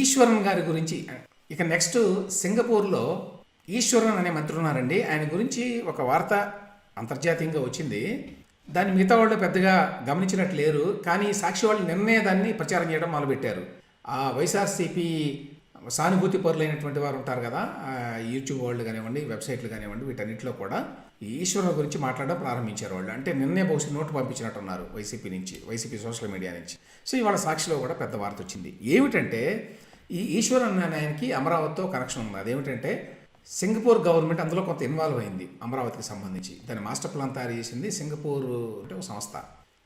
ఈశ్వరన్ గారి గురించి ఇక నెక్స్ట్ సింగపూర్లో ఈశ్వరన్ అనే మంత్రి ఉన్నారండి. ఆయన గురించి ఒక వార్త అంతర్జాతీయంగా వచ్చింది. దాన్ని మిగతా వాళ్ళు పెద్దగా గమనించినట్లు లేరు కానీ సాక్షి వాళ్ళు నిన్నే దాన్ని ప్రచారం చేయడం మొదలుపెట్టారు. ఆ వైఎస్ఆర్సీపీ సానుభూతి పరులైనటువంటి వారు ఉంటారు కదా యూట్యూబ్ వాళ్ళు కానివ్వండి వెబ్సైట్లు కానివ్వండి వీటన్నిటిలో కూడా ఈ ఈశ్వరుల గురించి మాట్లాడడం ప్రారంభించారు వాళ్ళు. అంటే నిన్నే బహుశా నోటు పంపించినట్టు ఉన్నారు వైసీపీ నుంచి వైసీపీ సోషల్ మీడియా నుంచి. సో ఇవాళ సాక్షిలో కూడా పెద్ద వార్త వచ్చింది. ఏమిటంటే ఈ ఈశ్వరన్ అనే ఆయనకి అమరావతితో కనెక్షన్ ఉంది. అదేమిటంటే సింగపూర్ గవర్నమెంట్ అందులో కొంత ఇన్వాల్వ్ అయింది అమరావతికి సంబంధించి. దాని మాస్టర్ ప్లాన్ తయారు చేసింది సింగపూర్ అంటే ఒక సంస్థ.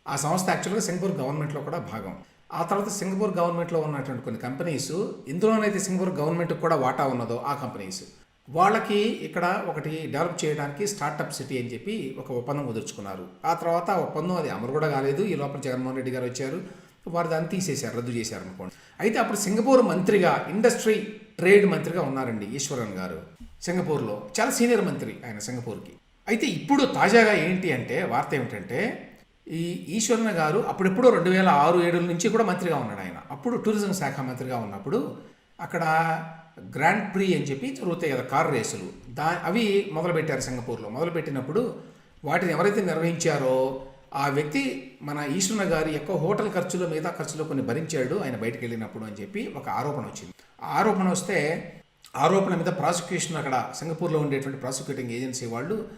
ఆ సంస్థ యాక్చువల్గా సింగపూర్ గవర్నమెంట్లో కూడా భాగం. ఆ తర్వాత సింగపూర్ గవర్నమెంట్లో ఉన్నటువంటి కొన్ని కంపెనీస్ ఇందులోనైతే సింగపూర్ గవర్నమెంట్కి కూడా వాటా ఉన్నదో ఆ కంపెనీస్ వాళ్ళకి ఇక్కడ ఒకటి డెవలప్ చేయడానికి స్టార్టప్ సిటీ అని చెప్పి ఒక ఒప్పందం కుదుర్చుకున్నారు. ఆ తర్వాత ఆ ఒప్పందం అది అమలు కూడా కాలేదు. ఈ లోపల జగన్మోహన్ రెడ్డి గారు వచ్చారు. వారు దాన్ని తీసేశారు రద్దు చేశారు అనుకోండి. అయితే అప్పుడు సింగపూర్ మంత్రిగా ఇండస్ట్రీ ట్రేడ్ మంత్రిగా ఉన్నారండి ఈశ్వరన్ గారు. సింగపూర్లో చాలా సీనియర్ మంత్రి ఆయన సింగపూర్కి. అయితే ఇప్పుడు తాజాగా ఏంటి అంటే వార్త ఏమిటంటే ఈ ఈశ్వరన్ గారు అప్పుడెప్పుడో రెండు వేల ఆరు ఏడు నుంచి కూడా మంత్రిగా ఉన్నాడు ఆయన. అప్పుడు టూరిజం శాఖ మంత్రిగా ఉన్నప్పుడు అక్కడ గ్రాండ్ ప్రీ అని చెప్పి జరుగుతాయి కదా కార్ రేసులు. దా అవి మొదలుపెట్టారు సింగపూర్లో. మొదలుపెట్టినప్పుడు వాటిని ఎవరైతే నిర్వహించారో ఆ వ్యక్తి మన ఈశ్వరన్న గారి యొక్క హోటల్ ఖర్చులు మిగతా ఖర్చులు కొన్ని భరించాడు ఆయన బయటకు వెళ్ళినప్పుడు అని చెప్పి ఒక ఆరోపణ వచ్చింది. ఆ ఆరోపణ వస్తే ఆరోపణ మీద ప్రాసిక్యూషన్ అక్కడ సింగపూర్లో ఉండేటువంటి ప్రాసిక్యూటింగ్ ఏజెన్సీ వాళ్ళు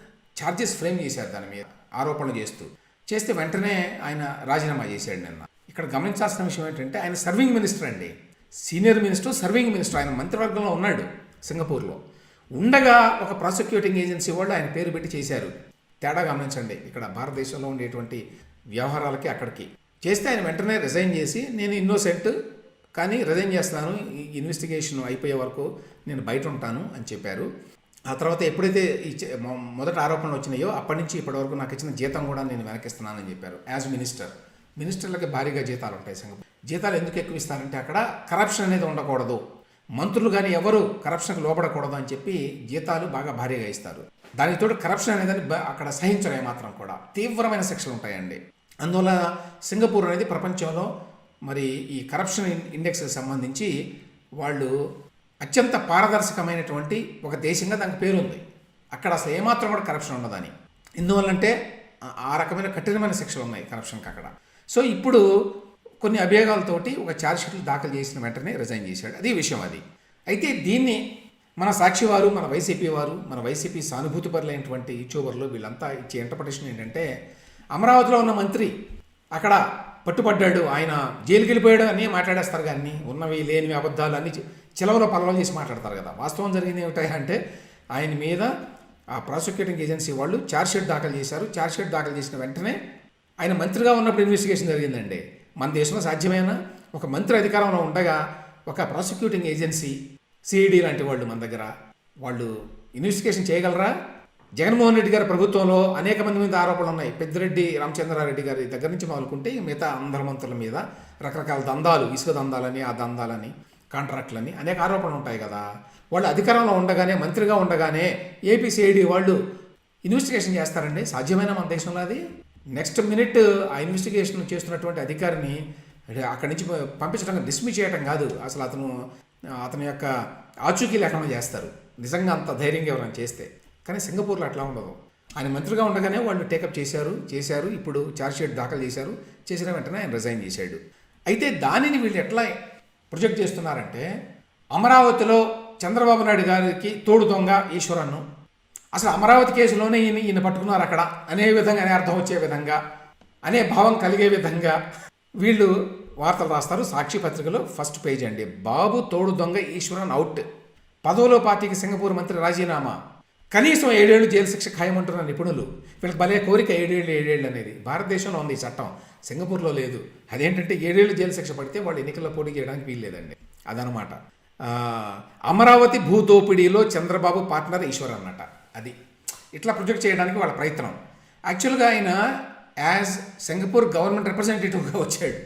ఛార్జెస్ ఫ్రేమ్ చేశారు దాని మీద ఆరోపణలు చేస్తూ. చేస్తే వెంటనే ఆయన రాజీనామా చేశాడు నిన్న. ఇక్కడ గమనించాల్సిన విషయం ఏంటంటే ఆయన సర్వింగ్ మినిస్టర్ అండి. సీనియర్ మినిస్టర్ సర్వింగ్ మినిస్టర్ ఆయన మంత్రివర్గంలో ఉన్నాడు సింగపూర్లో. ఉండగా ఒక ప్రాసిక్యూటింగ్ ఏజెన్సీ వాళ్ళు ఆయన పేరు పెట్టి చేశారు. తేడా గమనించండి. ఇక్కడ భారతదేశంలో ఉండేటువంటి వ్యవహారాలకి అక్కడికి. చేస్తే ఆయన వెంటనే రిజైన్ చేసి నేను ఇన్నోసెంట్ కానీ రిజైన్ చేస్తాను. ఈ ఇన్వెస్టిగేషన్ అయిపోయే వరకు నేను బయట ఉంటాను అని చెప్పారు. ఆ తర్వాత ఎప్పుడైతే ఈ మొదట ఆరోపణలు వచ్చినాయో అప్పటి నుంచి ఇప్పటి వరకు నాకు ఇచ్చిన జీతం కూడా నేను వెనకిస్తున్నానని చెప్పారు. As minister. మినిస్టర్లకి భారీగా జీతాలు ఉంటాయి సంగతి జీతాలు ఎందుకు ఎక్కువ ఇస్తారంటే అక్కడ కరప్షన్ అనేది ఉండకూడదు. మంత్రులు కానీ ఎవరు కరప్షన్కి లోపడకూడదు అని చెప్పి జీతాలు బాగా భారీగా ఇస్తారు. దానికి తోడు కరప్షన్ అనేది అక్కడ సహించడం మాత్రం కూడా. తీవ్రమైన శిక్షలు ఉంటాయండి. అందువల్ల సింగపూర్ అనేది ప్రపంచంలో మరి ఈ కరప్షన్ ఇన్- ఇండెక్స్కి సంబంధించి వాళ్ళు అత్యంత పారదర్శకమైనటువంటి ఒక దేశంగా దానికి పేరుంది. అక్కడ అసలు ఏమాత్రం కూడా కరప్షన్ ఉండదని. ఎందువల్లంటే ఆ రకమైన కఠినమైన శిక్షలు ఉన్నాయి కరప్షన్కి అక్కడ. సో ఇప్పుడు కొన్ని అభియోగాలతోటి ఒక ఛార్జ్షీట్లు దాఖలు చేసిన వెంటనే రిజైన్ చేశాడు. అది విషయం అది. అయితే దీన్ని మన సాక్షి వారు మన వైసీపీ వారు మన వైసీపీ సానుభూతి పరులైనటువంటి యూట్యూబర్లు వీళ్ళంతా ఇచ్చే ఇంటర్ప్రిటేషన్ ఏంటంటే అమరావతిలో ఉన్న మంత్రి అక్కడ పట్టుబడ్డాడు. ఆయన జైలుకి వెళ్ళిపోయాడు అని మాట్లాడేస్తారు కానీ ఉన్నవి లేనివి అబద్ధాలు అన్ని చి- చిలవలో పలవలు చేసి మాట్లాడతారు కదా. వాస్తవం జరిగింది ఏమిటాయి అంటే ఆయన మీద ఆ ప్రాసిక్యూటింగ్ ఏజెన్సీ వాళ్ళు ఛార్జ్షీట్ దాఖలు చేశారు. ఛార్జ్షీట్ దాఖలు చేసిన వెంటనే ఆయన మంత్రిగా ఉన్నప్పుడు ఇన్వెస్టిగేషన్ జరిగిందండి. మన దేశంలో సాధ్యమైన ఒక మంత్రి అధికారంలో ఉండగా ఒక ప్రాసిక్యూటింగ్ ఏజెన్సీ సిఐడి లాంటి వాళ్ళు మన దగ్గర. వాళ్ళు ఇన్వెస్టిగేషన్ చేయగలరా? జగన్మోహన్ రెడ్డి గారి ప్రభుత్వంలో అనేక మంది మీద ఆరోపణలు ఉన్నాయి. పెద్దిరెడ్డి రామచంద్రారెడ్డి గారి దగ్గర నుంచి మొదలుకుంటే మిగతా అందరి మంత్రుల మీద రకరకాల దందాలు ఇసుక దందాలని ఆ దందాలని కాంట్రాక్ట్లని అనేక ఆరోపణలు ఉంటాయి కదా. వాళ్ళు అధికారంలో ఉండగానే మంత్రిగా ఉండగానే ఏపీసీఐడి వాళ్ళు ఇన్వెస్టిగేషన్ చేస్తారండి. సాధ్యమైన మన దేశంలో అది? నెక్స్ట్ మినిట్ ఆ ఇన్వెస్టిగేషన్ చేస్తున్నటువంటి అధికారిని అక్కడి నుంచి పంపించడం డిస్మిస్ చేయడం కాదు. అసలు అతను అతని యొక్క ఆచూకీ లేకుండా చేస్తారు. నిజంగా అంత ధైర్యంగా ఎవరైనా చేస్తే. కానీ సింగపూర్లో అట్లా ఉండదు. ఆయన మంత్రిగా ఉండగానే వాళ్ళు టేకప్ చేశారు చేశారు. ఇప్పుడు ఛార్జ్షీట్ దాఖలు చేశారు. చేసిన వెంటనే ఆయన రిజైన్ చేశాడు. అయితే దానిని వీళ్ళు ఎట్లా ప్రొజెక్ట్ చేస్తున్నారంటే అమరావతిలో చంద్రబాబు నాయుడు గారికి తోడు దొంగ ఈశ్వరన్ను అసలు అమరావతి కేసులోనే ఈయన ఈయన పట్టుకున్నారు అక్కడ. అనే విధంగా అనే అర్థం వచ్చే విధంగా అనే భావం కలిగే విధంగా వీళ్ళు వార్తలు రాస్తారు. సాక్షి పత్రికలో ఫస్ట్ పేజ్ అండి. బాబు తోడు దొంగ ఈశ్వరన్ అవుట్ పదవులో పార్టీకి సింగపూర్ మంత్రి రాజీనామా. కనీసం ఏడేళ్ళు జైలు శిక్ష ఖాయమంటున్న నిపుణులు. వీళ్ళకి భలే కోరిక ఏడేళ్ళు ఏడేళ్ళు అనేది. భారతదేశంలో ఉంది ఈ చట్టం. సింగపూర్లో లేదు. అదేంటంటే ఏడేళ్ళు జైలు శిక్ష పడితే వాళ్ళు ఎన్నికల్లో పోటీ చేయడానికి వీల్లేదండి. అదనమాట. అమరావతి భూదోపిడీలో చంద్రబాబు పార్ట్నర్ ఈశ్వర్ అన్నట అది. ఇట్లా ప్రొజెక్ట్ చేయడానికి వాళ్ళ ప్రయత్నం. యాక్చువల్గా ఆయన యాజ్ సింగపూర్ గవర్నమెంట్ రిప్రజెంటేటివ్గా వచ్చాడు.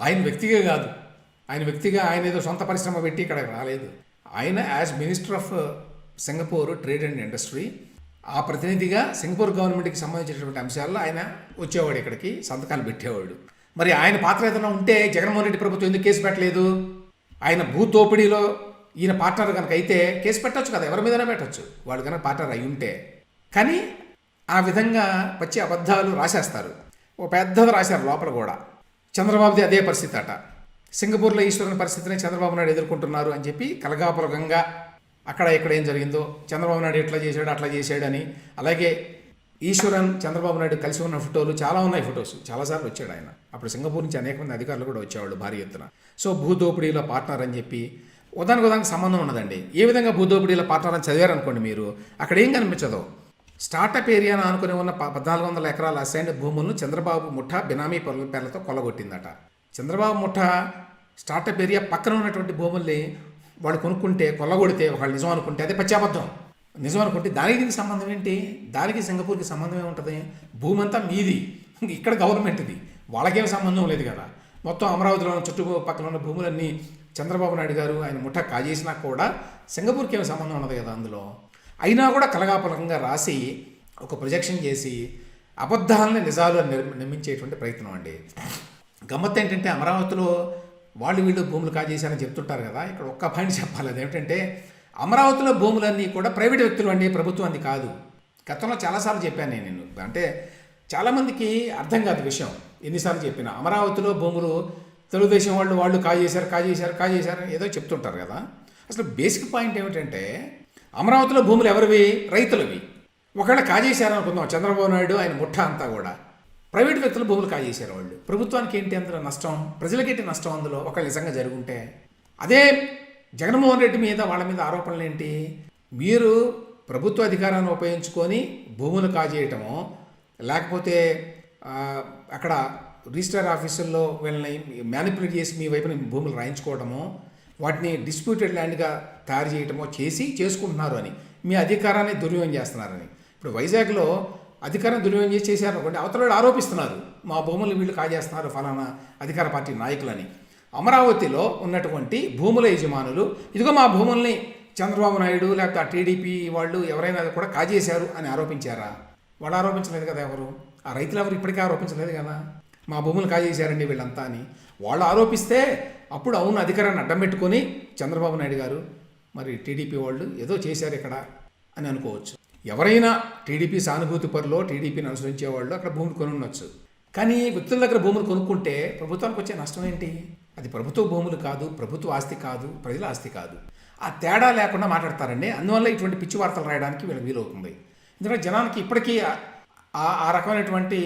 ఆయన వ్యక్తిగా కాదు. ఆయన వ్యక్తిగా ఆయన ఏదో సొంత పరిశ్రమ పెట్టి ఇక్కడ రాలేదు. ఆయన as minister of Singapore trade and industry ఆ ప్రతినిధిగా సింగపూర్ గవర్నమెంట్కి సంబంధించినటువంటి అంశాల్లో ఆయన వచ్చేవాడు ఇక్కడికి సంతకాలు పెట్టేవాడు. మరి ఆయన పాత్ర ఏదైనా ఉంటే జగన్మోహన్ రెడ్డి ప్రభుత్వం ఎందుకు కేసు పెట్టలేదు? ఆయన భూతోపిడీలో ఈయన పార్ట్నర్ కనుక అయితే కేసు పెట్టచ్చు కదా ఎవరి మీదైనా పెట్టచ్చు. వాళ్ళు కనుక పార్ట్నర్ అయి ఉంటే. కానీ ఆ విధంగా వచ్చే అబద్ధాలు రాసేస్తారు. ఓ పెద్దది రాశారు లోపల కూడా. చంద్రబాబుది అదే పరిస్థితి అట. సింగపూర్లో ఈశ్వరుని పరిస్థితిని చంద్రబాబు నాయుడు ఎదుర్కొంటున్నారు అని చెప్పి కలగాపులగంగా అక్కడ ఇక్కడ ఏం జరిగిందో చంద్రబాబు నాయుడు ఎట్లా చేశాడు అట్లా చేశాడని అలాగే ఈశ్వరన్ చంద్రబాబు నాయుడు కలిసి ఉన్న ఫోటోలు చాలా ఉన్నాయి ఫొటోస్. చాలాసార్లు వచ్చాడు ఆయన. అప్పుడు సింగపూర్ నుంచి అనేక మంది అధికారులు కూడా వచ్చేవాళ్ళు భారీ ఎత్తున. సో భూదోపిడీలో పార్ట్నర్ అని చెప్పి ఉదానికి ఉదానికి సంబంధం ఉన్నదండి. ఏ విధంగా భూదోపిడీల పాఠాలను అని చదివారనుకోండి మీరు అక్కడ ఏం కనిపించదు. స్టార్టప్ ఏరియాను ఆనుకుని ఉన్న ప- పద్నాలుగు వందల ఎకరాల అసైన్డ్ భూములను చంద్రబాబు ముఠా బినామీ పనుల పేర్లతో కొల్లగొట్టిందట. చంద్రబాబు ముఠా స్టార్టప్ ఏరియా పక్కన ఉన్నటువంటి భూముల్ని వాళ్ళు కొనుక్కుంటే కొల్లగొడితే వాళ్ళు నిజం అనుకుంటే అదే పచ్చాబద్ధం నిజం అనుకుంటే దానికి దీనికి సంబంధం ఏంటి? దానికి సింగపూర్కి సంబంధం ఏముంటుంది? భూమి అంతా మీది. ఇక్కడ గవర్నమెంట్ది. వాళ్ళకేం సంబంధం లేదు కదా. మొత్తం అమరావతిలో ఉన్న చుట్టుపక్కల ఉన్న భూములన్నీ చంద్రబాబు నాయుడు గారు ఆయన ముఠా కాజేసినా కూడా సింగపూర్కి ఏమి సంబంధం ఉండదు కదా అందులో. అయినా కూడా కలగాపలకంగా రాసి ఒక ప్రొజెక్షన్ చేసి అబద్ధాలని నిజాలు నిర్మించేటువంటి ప్రయత్నం అండి. గమ్మత్ ఏంటంటే అమరావతిలో వాళ్ళు వీళ్ళు భూములు కాజేశారని చెప్తుంటారు కదా ఇక్కడ ఒక్క పాయింట్ చెప్పాలి. అదేమిటంటే అమరావతిలో భూములన్నీ కూడా ప్రైవేట్ వ్యక్తులు అండి ప్రభుత్వం అది కాదు. గతంలో చాలాసార్లు చెప్పాను నేను అంటే చాలామందికి అర్థం కాదు విషయం. ఎన్నిసార్లు చెప్పినా అమరావతిలో భూములు తెలుగుదేశం వాళ్ళు వాళ్ళు కాజేశారు కాజేశారు కాజేశారు ఏదో చెప్తుంటారు కదా. అసలు బేసిక్ పాయింట్ ఏమిటంటే అమరావతిలో భూములు ఎవరివి? రైతులవి. ఒకవేళ కాజేశారు అనుకుందాం చంద్రబాబు నాయుడు ఆయన ముఠ అంతా కూడా. ప్రైవేట్ వ్యక్తులు భూములు కాజేశారు వాళ్ళు. ప్రభుత్వానికి ఏంటి అందులో నష్టం? ప్రజలకేంటి నష్టం అందులో? ఒకవేళ నిజంగా జరుగుంటే. అదే జగన్మోహన్ రెడ్డి మీద వాళ్ళ మీద ఆరోపణలు ఏంటి? మీరు ప్రభుత్వ అధికారాన్ని ఉపయోగించుకొని భూములు కాజేయటము లేకపోతే అక్కడ రిజిస్టర్ ఆఫీసుల్లో వీళ్ళని మ్యానిపులేట్ చేసి మీ వైపున భూములు రాయించుకోవడము వాటిని డిస్ప్యూటెడ్ ల్యాండ్గా తయారు చేయటమో చేసి చేసుకుంటున్నారు అని. మీ అధికారాన్ని దుర్వినియోగం చేస్తున్నారని. ఇప్పుడు వైజాగ్లో అధికారం దుర్వినియోగం చేసి చేశారు అనుకోండి అవతల ఆరోపిస్తున్నారు. మా భూములు వీళ్ళు కాజేస్తున్నారు ఫలానా అధికార పార్టీ నాయకులని. అమరావతిలో ఉన్నటువంటి భూముల యజమానులు ఇదిగో మా భూముల్ని చంద్రబాబు నాయుడు లేకపోతే ఆ టీడీపీ వాళ్ళు ఎవరైనా కూడా కాజేశారు అని ఆరోపించారా? వాళ్ళు ఆరోపించలేదు కదా ఎవరు? ఆ రైతులు ఎవరు ఇప్పటికీ ఆరోపించలేదు కదా? మా భూములు కాజేశారండి వీళ్ళంతా అని. వాళ్ళు ఆరోపిస్తే అప్పుడు అవును అధికారాన్ని అడ్డం పెట్టుకొని చంద్రబాబు నాయుడు గారు మరి టీడీపీ వాళ్ళు ఏదో చేశారు ఇక్కడ అని అనుకోవచ్చు. ఎవరైనా టీడీపీ సానుభూతి పరులో టీడీపీని అనుసరించే వాళ్ళు అక్కడ భూములు కొని కానీ వ్యక్తుల దగ్గర భూములు కొనుక్కుంటే ప్రభుత్వానికి వచ్చే నష్టం ఏంటి? అది ప్రభుత్వ భూములు కాదు ప్రభుత్వ ఆస్తి కాదు ప్రజల ఆస్తి కాదు. ఆ తేడా లేకుండా మాట్లాడతారండి. అందువల్ల ఇటువంటి పిచ్చి వార్తలు రాయడానికి వీళ్ళకి వీలవుతుంది ఎందుకంటే జనానికి ఇప్పటికీ ఆ ఆ రకమైనటువంటి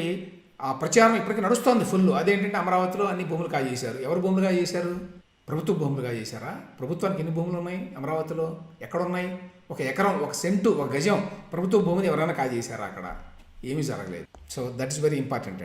ఆ ప్రచారం ఇప్పటికీ నడుస్తోంది ఫుల్ అదేంటంటే అమరావతిలో అన్ని భూములు కాజేశారు. ఎవరు భూములు కాజేశారు? ప్రభుత్వ భూములు కాజేశారా? ప్రభుత్వానికి ఎన్ని భూములు ఉన్నాయి అమరావతిలో? ఎక్కడున్నాయి? ఒక ఎకరం ఒక సెంటు ఒక గజం ప్రభుత్వ భూమిని ఎవరైనా కాజేశారా అక్కడ? ఏమీ జరగలేదు. So that is very important